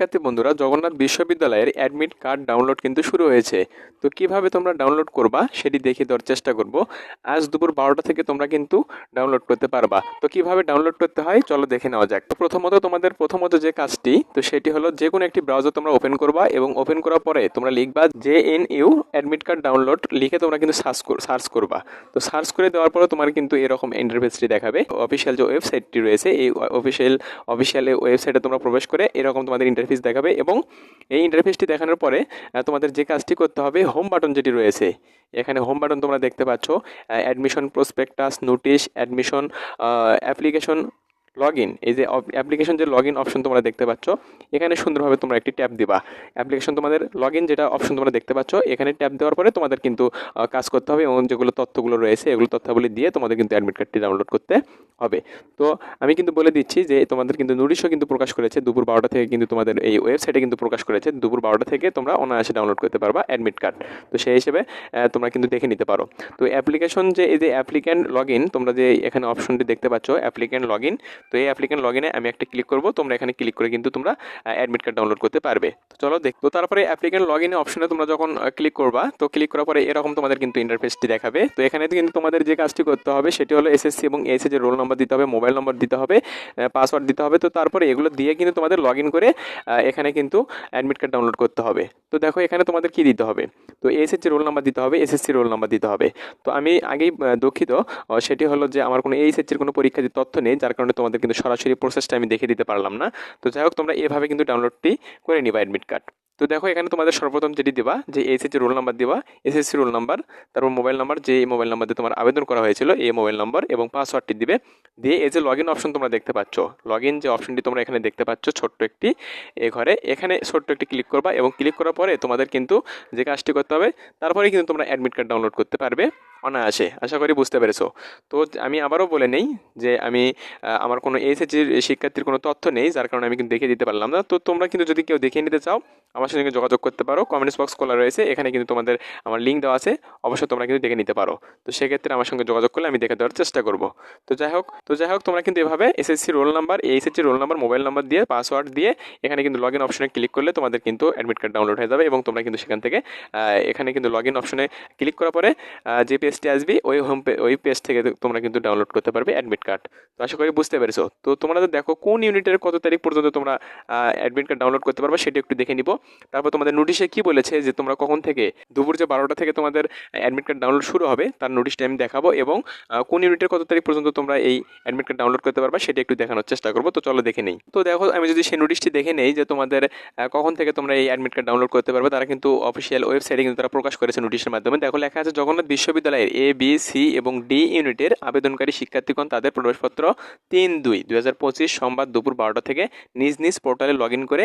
শিক্ষার্থী বন্ধুরা, জগন্নাথ বিশ্ববিদ্যালয়ের অ্যাডমিট কার্ড ডাউনলোড কিন্তু শুরু হয়েছে। তো কীভাবে তোমরা ডাউনলোড করবা, সেটি দেখে দেওয়ার চেষ্টা করব। আজ দুপুর বারোটা থেকে তোমরা কিন্তু ডাউনলোড করতে পারবা। তো কীভাবে ডাউনলোড করতে হয়, চলো দেখে নেওয়া যাক। তো প্রথমত তোমাদের, প্রথমত যে কাজটি, তো সেটি হলো যে কোনো একটি ব্রাউজার তোমরা ওপেন করবা এবং ওপেন করার পরে তোমরা লিখবা J N U admit card download, লিখে তোমরা কিন্তু সার্চ সার্চ করবা। তো সার্চ করে দেওয়ার পরে তোমার কিন্তু এরকম ইন্টারফেসটি দেখাবে। অফিসিয়াল যে ওয়েবসাইটটি রয়েছে, এই অফিসিয়াল অফিসিয়াল ওয়েবসাইটে তোমরা প্রবেশ করে এরকম তোমাদের ইন্টারফেস দেখাবে এবং এই ইন্টারফেসটি দেখানোর পরে তোমাদের যে কাজটি করতে হবে হোম বাটন যেটি রয়েছে, এখানে হোম বাটন তোমরা দেখতে পাচ্ছ admission prospectus notice admission application log in এই যে অ্যাপ্লিকেশন যে লগ ইন অপশন তোমরা দেখতে পাচ্ছ, এখানে সুন্দরভাবে তোমরা একটি ট্যাপ দিবা। অ্যাপ্লিকেশন তোমাদের লগ ইন যেটা অপশন তোমরা দেখতে পাচ্ছ, এখানে ট্যাপ দেওয়ার পরে তোমাদের কিন্তু কাজ করতে হবে এবং যেগুলো তথ্যগুলো রয়েছে, এগুলো তথ্যাবলি দিয়ে তোমাদের কিন্তু অ্যাডমিট কার্ডটি ডাউনলোড করতে হবে। তো আমি কিন্তু বলে দিচ্ছি যে তোমাদের কিন্তু নোটিশও কিন্তু প্রকাশ করেছে, দুপুর বারোটা থেকে কিন্তু তোমাদের এই ওয়েবসাইটে কিন্তু প্রকাশ করেছে, দুপুর বারোটা থেকে তোমরা অনায়াসে ডাউনলোড করতে পারবা অ্যাডমিট কার্ড তো সেই হিসেবে তোমরা কিন্তু দেখে নিতে পারো। তো অ্যাপ্লিকেশন যে, এই যে অ্যাপ্লিক্যান্ট লগ ইন তোমরা যে এখানে অপশনটি দেখতে পাচ্ছ অ্যাপ্লিক্যান্ট লগ ইন তো এই অ্যাপ্লিক্যান্ট লগ ইনে আমি একটা ক্লিক করব, তোমরা এখানে ক্লিক করে কিন্তু তোমরা অ্যাডমিট কার্ড ডাউনলোড করতে পারবে। তো চলো দেখ, তো তারপরে অ্যাপ্লিক্যান্ট লগ ইনে অপশনে তোমরা যখন ক্লিক করবা, তো ক্লিক করার পরে এরকম তোমাদের কিন্তু ইন্টারফেসটি দেখাবে। তো এখানে কিন্তু তোমাদের যে কাজটি করতে হবে, সেটি হলো এসএসসি এবং এসে যে রোল নাম্বার দিতে হবে মোবাইল নম্বর দিতে হবে পাসওয়ার্ড দিতে হবে। তো তারপরে এগুলো দিয়ে কিন্তু তোমাদের লগ ইন করে এখানে কিন্তু অ্যাডমিট কার্ড ডাউনলোড করতে হবে। তো দেখো এখানে তোমাদের কি দিতে হবে? তো এসএসসি রোল নাম্বার দিতে হবে এসএসসি রোল নাম্বার দিতে হবে। তো আমি আগেই দুঃখিত সেটি হলো যে আমার কোনো এইচএসসির কোনো পরীক্ষা তথ্য নেই, যার কারণে তোমাদের কিন্তু সরাসরি প্রসেসটা আমি দেখে দিতে পারলাম না। তো যাই হোক, তোমরা এভাবে কিন্তু ডাউনলোডটি করে নিবা অ্যাডমিট কার্ড তো দেখো, এখানে তোমাদের সর্বপ্রথম যেটি দিবা, যে এসএসসি রোল নাম্বার দিবা। এসএসসি রোল নাম্বার তারপর মোবাইল নাম্বার যে মোবাইল নাম্বার দিয়ে তোমার আবেদন করা হয়েছিল, এই মোবাইল নাম্বার এবং পাসওয়ার্ডটি দিবে। দিয়ে এই যে লগ ইন অপশন তোমরা দেখতে পাচ্ছ লগ ইন যে অপশনটি তোমরা এখানে দেখতে পাচ্ছ, ছোট্ট একটি এ ঘরে, এখানে ছোট্ট একটি ক্লিক করবা এবং ক্লিক করার পরে তোমাদের কিন্তু যে কাজটি করতে হবে তারপরে কিন্তু তোমরা অ্যাডমিট কার্ড ডাউনলোড করতে পারবে। অনায়াসে, আশা করি বুঝতে পেরেছ। তো আমি আবারও বলে নেই যে আমি আমার কোনো এসএসজির শিক্ষার্থীর কোনো তথ্য নেই, যার কারণে আমি কিন্তু দেখিয়ে দিতে পারলাম না। তো তোমরা কিন্তু যদি কেউ দেখিয়ে নিতে চাও, আমার সঙ্গে যোগাযোগ করতে পারো। কমেন্টস বক্স খোলা রয়েছে, এখানে কিন্তু তোমাদের আমার লিঙ্ক দেওয়া আছে। অবশ্যই তোমরা কিন্তু দেখে নিতে পারো। তো সেক্ষেত্রে আমার সঙ্গে যোগাযোগ করলে আমি দেখে দেওয়ার চেষ্টা করব। তো যাই হোক, তো যাই হোক, তোমরা কিন্তু এভাবে SSC roll number HSC roll number mobile number দিয়ে পাসওয়ার্ড দিয়ে, এখানে কিন্তু লগ ইন অপশনে ক্লিক করলে তোমাদের কিন্তু অ্যাডমিট কার্ড ডাউনলোড হয়ে যাবে এবং তোমরা কিন্তু সেখান থেকে এখানে কিন্তু লগ ইন অপশনে ক্লিক করার পরে যে পেজটি আসবে, ওই হোম ওই পেজ থেকে তোমরা কিন্তু ডাউনলোড করতে পারবে অ্যাডমিট কার্ড তো আশা করি বুঝতে পেরেছ। তো তোমরা দেখো কোন ইউনিটের কত তারিখ পর্যন্ত তোমরা অ্যাডমিট কার্ড ডাউনলোড করতে পারবে সেটা একটু দেখে নিব। তারপর তোমাদের নোটিশে কি বলেছে যে তোমরা কখন থেকে, দুপুর যে বারোটা থেকে তোমাদের অ্যাডমিট কার্ড ডাউনলোড শুরু হবে, তার নোটিশটা আমি দেখাবো এবং কোন ইউনিটের কত তারিখ পর্যন্ত তোমরা এই অ্যাডমিট কার্ড ডাউনলোড করতে পারবে সেটা একটু দেখানোর চেষ্টা করব। তো চলো দেখে নেই। তো দেখো, আমি যদি সেই নোটিশটি দেখে নেই যে তোমাদের কখন থেকে তোমরা এই অ্যাডমিট কার্ড ডাউনলোড করতে পারবে, তারা কিন্তু অফিসিয়াল ওয়েবসাইটে কিন্তু তারা প্রকাশ করেছে নোটিশের মাধ্যমে। দেখো লেখা আছে, জগন্নাথ বিশ্ববিদ্যালয়ের এ বি সি এবং ডি ইউনিটের আবেদনকারী শিক্ষার্থীগণ তাদের প্রবেশপত্র তিন দুই পঁচিশ সোমবার দুপুর বারোটা থেকে নিজ নিজ পোর্টালে লগ করে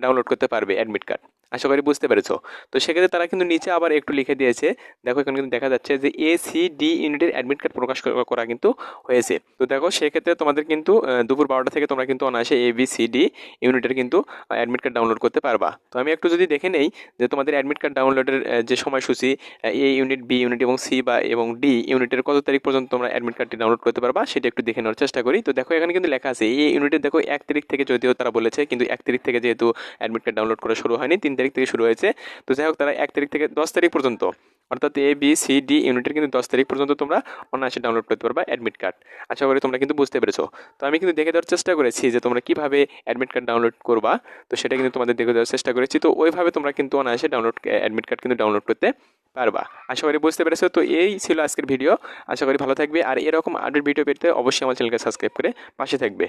ডাউনলোড করতে পারবে অ্যাডমিট কার্ড। আশা করি বুঝতে পেরেছ। তো সেক্ষেত্রে তারা কিন্তু নিচে আবার একটু লিখে দিয়েছে, দেখো এখানে কিন্তু দেখা যাচ্ছে যে এ সি ডি ইউনিটের অ্যাডমিট কার্ড প্রকাশ করা- কিন্তু হয়েছে। তো দেখো সেক্ষেত্রে তোমাদের কিন্তু দুপুর বারোটা থেকে তোমরা কিন্তু অনায়াসে এ বি সি ডি ইউনিটের কিন্তু অ্যাডমিট কার্ড ডাউনলোড করতে পারবা। তো আমি একটু যদি দেখে নেই যে তোমাদের অ্যাডমিট কার্ড ডাউনলোডের যে সময়সূচি এ ইউনিট বি ইউনিট এবং বা এবং ডি ইউনিটের কত তারিখ পর্যন্ত তোমরা অ্যাডমিট কার্ডটি ডাউনলোড করতে পারবা, সেটা একটু দেখে নেওয়ার চেষ্টা করি। তো দেখো, এখানে কিন্তু লেখা আছে, এই ইউনিটের দেখো এক তারিখ থেকে যদিও তারা বলেছে, কিন্তু এক তারিখ থেকে যেহেতু অ্যাডমিট কার্ড ডাউনলোড করা শুরু হয়নি, তিন তারিখ থেকে শুরু হয়েছে। তো যাই হোক, তারা এক তারিখ থেকে দশ তারিখ পর্যন্ত, অর্থাৎ এ বি সি ডি ইউনিটের কিন্তু দশ তারিখ পর্যন্ত তোমরা অনায়াসে ডাউনলোড করতে পারবা অ্যাডমিট কার্ড আশা করি তোমরা কিন্তু বুঝতে পেরেছ। তো আমি কিন্তু দেখে দেওয়ার চেষ্টা করেছি যে তোমরা কীভাবে অ্যাডমিট কার্ড ডাউনলোড করবা, তো সেটা কিন্তু তোমাদের দেখে দেওয়ার চেষ্টা করেছি। তো ওইভাবে তোমরা কিন্তু অনায়াসে ডাউনলোড অ্যাডমিট কার্ড কিন্তু ডাউনলোড করতে পারবা। আশা করি বুঝতে পেরেছ। তো এই ছিল আজকের ভিডিও। আশা করি ভালো থাকবে। আর এরকম আপডেট ভিডিও পেতে অবশ্যই আমার চ্যানেলকে সাবস্ক্রাইব করে পাশে থাকবে।